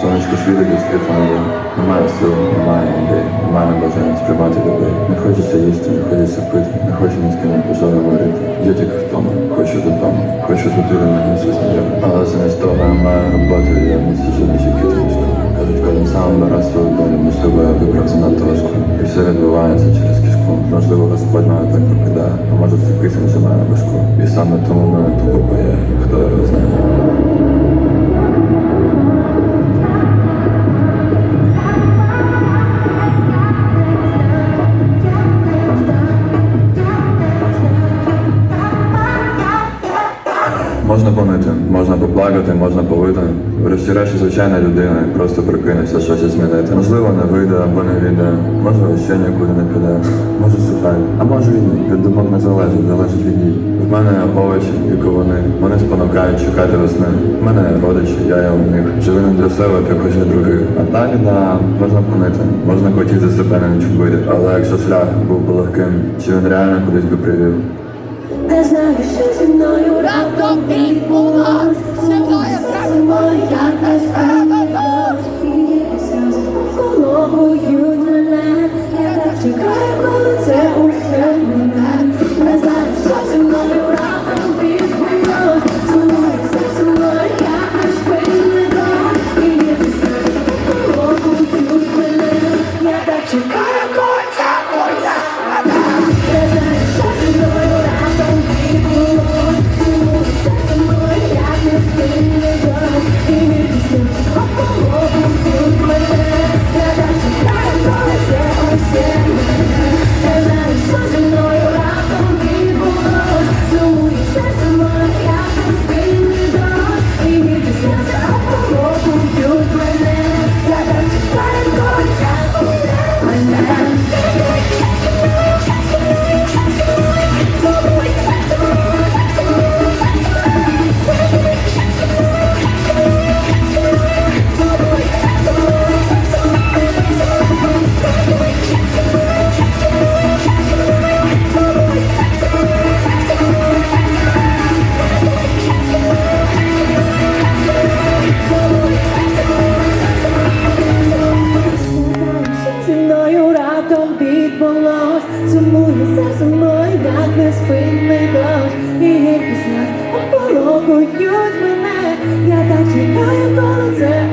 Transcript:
Сонечко світить світло. Немає сил, немає ідей, немає бажання сприймати людей. Не хочеться їсти, не хочеться пити, не хочу ні з ким бажано говорити. Я тільки вдома, хочу додому, хочу туди, мені це знайомо. Але замість того я маю роботу, я місце живу тільки трішки. Кажуть, кожен сам бере свою долю, можливо, я вибрав занадто важку. І все відбувається через кишку. Можливо, Господь мене так покидає, а може це пісень вже мене башку. І саме тому мене тупо боє, хто його знає. Можна помити, можна поплакати, можна повити. Врешті-решт, звичайна людина і просто прикинеться щось змінити. Можливо, не вийде або не вийде. Може, ще нікуди не піде. Може, сухай. А може і ні. Від думок не залежить, залежить від дій. В мене овочі і ковани. Вони спонукають чекати весни. В мене родичі, я є у них. Живу не для себе, так хоч для других. А далі да, можна помити, можна хотіти себе на ніч вбити. Але якщо шлях був би легким, чи він реально кудись би привів? Не знаю, що зі мною раптом відбулось for lost yourself hisap, semua darkness Bring me blood Ini kisah I logo human Nyata jika yang kau